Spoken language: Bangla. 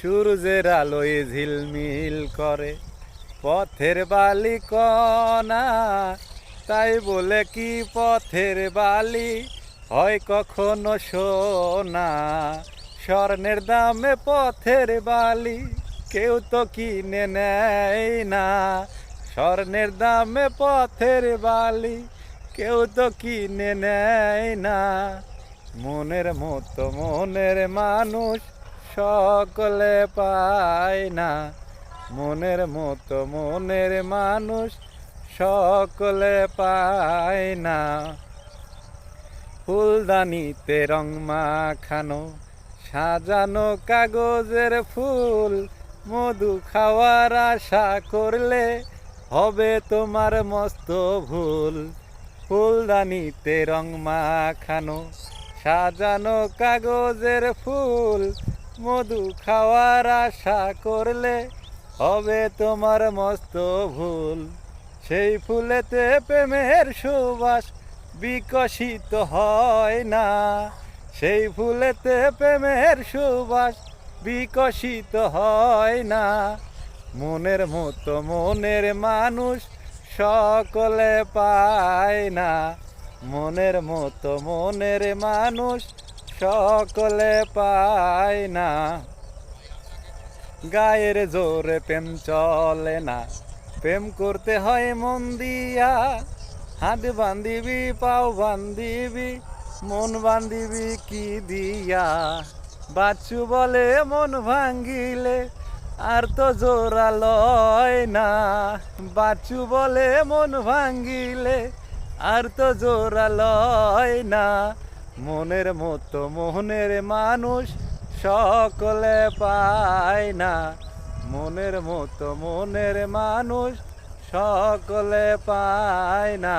সূর্যের আলোয় ঝিলমিল করে, পথের বালি কণা তাই বলে কি পথের বালি? হয় কখনো সোনা? স্বর্ণের দামে পথের বালি, কেউ তো কিনে নেয় না। স্বর্ণের দামে পথের বালি, কেউ তো কিনে নেয় না। মনের মতো মনের মানুষ সকলে পায় না। মনের মতো মনের মানুষ সকলে পায় না। ফুলদানিতে রং মাখানো, সাজানো কাগজের ফুল, মধু খাওয়ার আশা করলে হবে তোমার মস্ত ভুল। ফুলদানিতে রং মাখানো, সাজানো কাগজের ফুল মধু খাওয়ার আশা করলে হবে তোমার মস্ত ভুল। সেই ফুলেতে প্রেমের সুবাস বিকশিত হয় না। সেই ফুলেতে প্রেমের সুবাস বিকশিত হয় না। মনের মতো মনের মানুষ সকলে পায় না। মনের মতো মনের মানুষ সকলে পায় না। গায়ের জোরে প্রেম চলে না। প্রেম করতে হয় মন দিয়া। হাত বান্ধিবি, পাও বান্ধিবি, মন বান্ধিবি কি দিয়া? বাচ্চু বলে মন ভাঙ্গিলে আর তো জোড়া লয় না। বাচ্চু বলে মন ভাঙ্গিলে আর তো জোড়া লয় না। মনের মতো মোহনের মানুষ সকলে পায় না। মনের মতো মনের মানুষ সকলে পায় না।